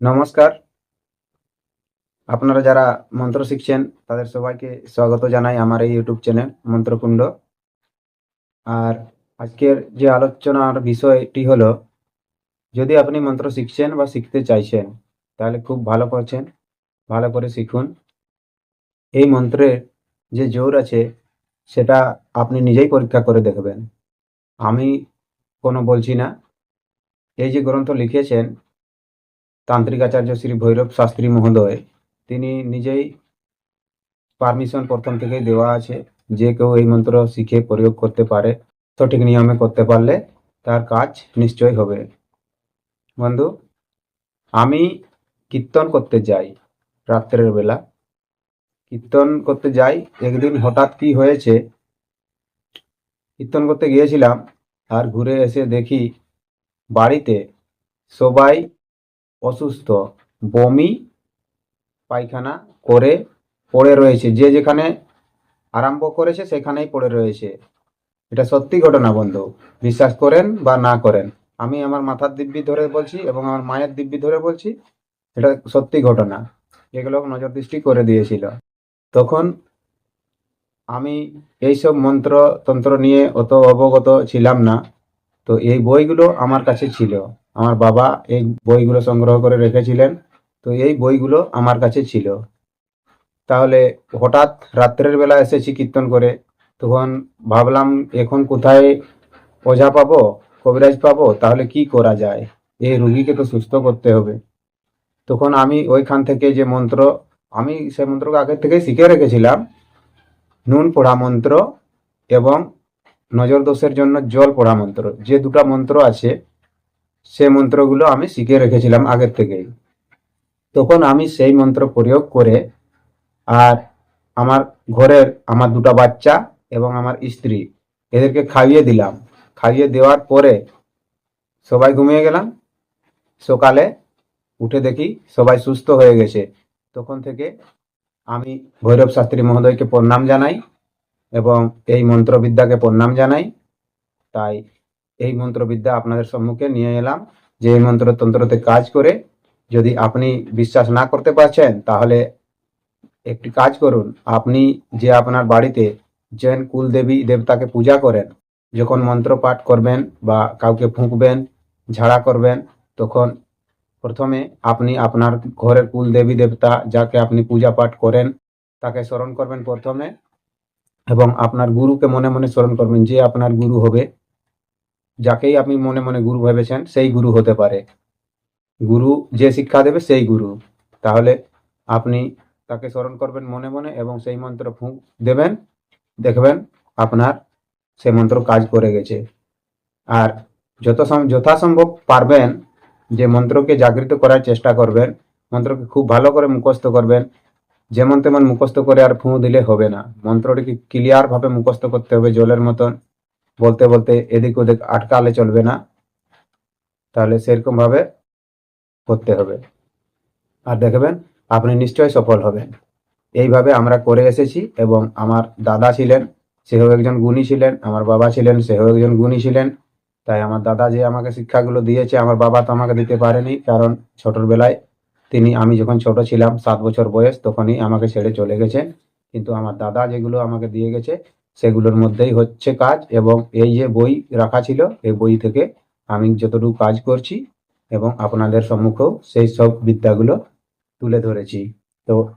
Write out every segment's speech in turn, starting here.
নমস্কার। আপনারা যারা মন্ত্র শিখছেন, তাদের সবাইকে স্বাগত জানাই আমার এই ইউটিউব চ্যানেল মন্ত্রকুণ্ড। আর আজকের যে আলোচনার বিষয়টি হলো, যদি আপনি মন্ত্র শিখছেন বা শিখতে চাইছেন, তাহলে খুব ভালো করছেন, ভালো করে শিখুন। এই মন্ত্রের যে জোর আছে, সেটা আপনি নিজেই পরীক্ষা করে দেখবেন। আমি কোনো বলছি না। এই যে গ্রন্থ লিখেছেন তান্ত্রিক আচার্য শ্রী ভৈরব শাস্ত্রী মহোদয়, তিনি নিজেই পারমিশন প্রথম থেকেই দেওয়া আছে যে কেউ এই মন্ত্র শিখে প্রয়োগ করতে পারে, সঠিক নিয়মে করতে পারলে তার কাজ নিশ্চয় হবে। বন্ধু, আমি কীর্তন করতে যাই রাত্রের বেলা। কীর্তন করতে যাই, একদিন হঠাৎ কি হয়েছে? কীর্তন করতে গিয়েছিলাম আর ঘুরে এসে দেখি বাড়িতে সবাই অসুস্থ। বমি, পায়খানা করে পড়ে রয়েছে। যে যেখানে আরম্ভ করেছে সেখানেই পড়ে রয়েছে। এটা সত্যি ঘটনা, বন্ধু। বিশ্বাস করেন বা না করেন, আমি আমার মাথার দিব্যি ধরে বলছি এবং আমার মায়ের দিব্যি ধরে বলছি, এটা সত্যি ঘটনা। এগুলো নজর দৃষ্টি করে দিয়েছিল। তখন আমি এইসব মন্ত্র তন্ত্র নিয়ে অত অবগত ছিলাম না। তো এই বইগুলো আমার কাছে ছিল। আমার বাবা এই বইগুলো সংগ্রহ করে রেখেছিলেন। তো এই বইগুলো আমার কাছে ছিল। তাহলে হঠাৎ রাত্রের বেলা এসেছি কীর্তন করে। তখন ভাবলাম, এখন কোথায় ওঝা পাবো, কবিরাজ পাবো? তাহলে কি করা যায়? এই রুগীকে তো সুস্থ করতে হবে। তখন আমি ওইখান থেকে যে মন্ত্র, আমি সে মন্ত্রকে আগের থেকেই শিখে রেখেছিলাম। নুন পড়া মন্ত্র এবং নজর দোষের জন্য জল পড়া মন্ত্র, যে দুটো মন্ত্র আছে সে মন্ত্রগুলো আমি শিখে রেখেছিলাম আগের থেকেই। তখন আমি সেই মন্ত্র প্রয়োগ করে আর আমার ঘরের আমার দুটো বাচ্চা এবং আমার স্ত্রী এদেরকে খাইয়ে দিলাম। খাইয়ে দেওয়ার পরে সবাই ঘুমিয়ে গেলাম। সকালে উঠে দেখি সবাই সুস্থ হয়ে গেছে। তখন থেকে আমি ভৈরব শাস্ত্রী মহোদয়কে প্রণাম জানাই এবং এই মন্ত্রবিদ্যাকে প্রণাম জানাই। তাই এই মন্ত্রবিদ্যা আপনাদের সম্মুখে নিয়ে এলাম যে এই মন্ত্রতন্ত্রতে কাজ করে যদি আপনি বিশ্বাস না করতে পারছেন, তাহলে একটি কাজ করুন। আপনি যে আপনার বাড়িতে যেন কুলদেবী দেবতাকে পূজা করেন, যখন মন্ত্র পাঠ করবেন বা কাউকে ফুঁকবেন, ঝাড়া করবেন, তখন প্রথমে আপনি আপনার ঘরের কুলদেবী দেবতা যাকে আপনি পূজা পাঠ করেন, তাকে স্মরণ করবেন প্রথমে এবং আপনার গুরুকে মনে মনে স্মরণ করবেন যে আপনার গুরু হবে। যাকেই আপনি মনে মনে গুরু ভেবেছেন, সেই গুরু হতে পারে। গুরু যে শিক্ষা দেবে, সেই গুরু। তাহলে আপনি তাকে স্মরণ করবেন মনে মনে এবং সেই মন্ত্র ফুঁক দেবেন। দেখবেন আপনার সে মন্ত্র কাজ করে গেছে। আর যত সম যথাসম্ভব পারবেন যে মন্ত্রকে জাগৃত করার চেষ্টা করবেন, মন্ত্রকে খুব ভালো করে মুখস্থ করবেন। যেমন তেমন মুখস্থ করে আর ফুঁ দিলে হবে না। মন্ত্রটিকে ক্লিয়ারভাবে মুখস্থ করতে হবে জলের মতন। বলতে বলতে এদিক ওদিক আটকালে চলবে না। তাহলে সেরকম ভাবে করতে হবে। আর দেখবেন, আপনি নিশ্চয়ই সফল হবেন। এইভাবে আমরা করে এসেছি এবং আমার দাদা ছিলেন, সেও একজন গুণী ছিলেন, আমার বাবা ছিলেন, সেও একজন গুণী ছিলেন। তাই আমার দাদা যে আমাকে শিক্ষাগুলো দিয়েছে, আমার বাবা তো আমাকে দিতে পারেনি, কারণ ছোটবেলায় তিনি, আমি যখন ছোট ছিলাম, সাত বছর বয়স, তখনই আমাকে ছেড়ে চলে গেছেন কিন্তু আমার দাদা যেগুলো আমাকে দিয়ে গেছে সেগুলোর মধ্যেই হচ্ছে কাজ এবং এই যে বই রাখা ছিল, এই বই থেকে আমি যতটুকু কাজ করছি এবং আপনাদের সম্মুখেও সেই সব বিদ্যাগুলো তুলে ধরেছি। তো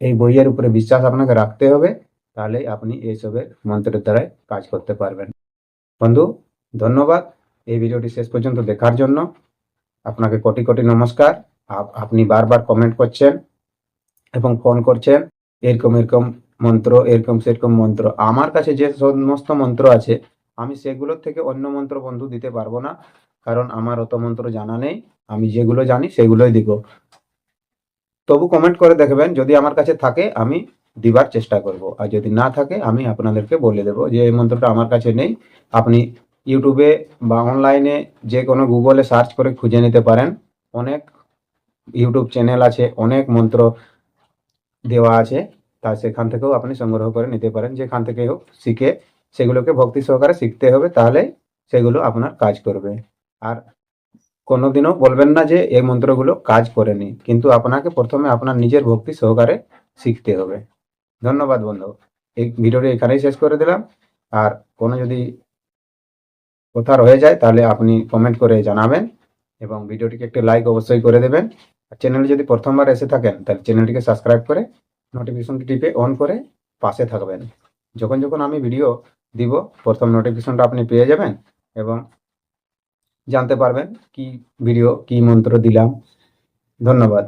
এই বইয়ের উপরে বিশ্বাস আপনাকে রাখতে হবে, তাহলে আপনি এইসবের মন্ত্রের দ্বারাই কাজ করতে পারবেন। বন্ধু, ধন্যবাদ এই ভিডিওটি শেষ পর্যন্ত দেখার জন্য। আপনাকে কোটি কোটি নমস্কার। আপ- আপনি বারবার কমেন্ট করছেন এবং ফোন করছেন, এরকম এরকম মন্ত্র, এরকম সেরকম মন্ত্র। আমার কাছে যে সমস্ত মন্ত্র আছে, আমি সেগুলোর থেকে অন্য মন্ত্র বন্ধু দিতে পারব না, কারণ আমার অত মন্ত্র জানা নেই। আমি যেগুলো জানি সেগুলোই দিব। তবু কমেন্ট করে দেখবেন, যদি আমার কাছে থাকে, আমি দিবার চেষ্টা করব। আর যদি না থাকে, আমি আপনাদেরকে বলে দেব যে, এই মন্ত্রটা আমার কাছে নেই। আপনি ইউটিউবে বা অনলাইনে যে কোনো গুগলে সার্চ করে খুঁজে নিতে পারেন। অনেক ইউটিউব চ্যানেল আছে, অনেক মন্ত্র দেওয়া আছে। তা সেখান থেকেও আপনি সংগ্রহ করে নিতে পারেন। যেখান থেকে হোক শিখে সেগুলোকে ভক্তি সহকারে শিখতে হবে, তাহলে সেগুলো আপনার কাজ করবে। আর কোনোদিনও বলবেন না যে এই মন্ত্রগুলো কাজ করেনি, কিন্তু আপনাকে প্রথমে আপনার নিজের ভক্তি সহকারে শিখতে হবে। ধন্যবাদ বন্ধু। এই ভিডিওটি এখানেই শেষ করে দিলাম। আর কোনো যদি কথা রয়ে যায়, তাহলে আপনি কমেন্ট করে জানাবেন এবং ভিডিওটিকে একটি লাইক অবশ্যই করে দেবেন। আর চ্যানেলে যদি প্রথমবার এসে থাকেন, তাহলে চ্যানেলটিকে সাবস্ক্রাইব করে নোটিফিকেশনটি টিপে অন করে পাশে থাকবেন। যখন যখন আমি ভিডিও দিব, প্রথম নোটিফিকেশনটা আপনি পেয়ে যাবেন এবং জানতে পারবেন কি ভিডিও কি মন্ত্র দিলাম। ধন্যবাদ।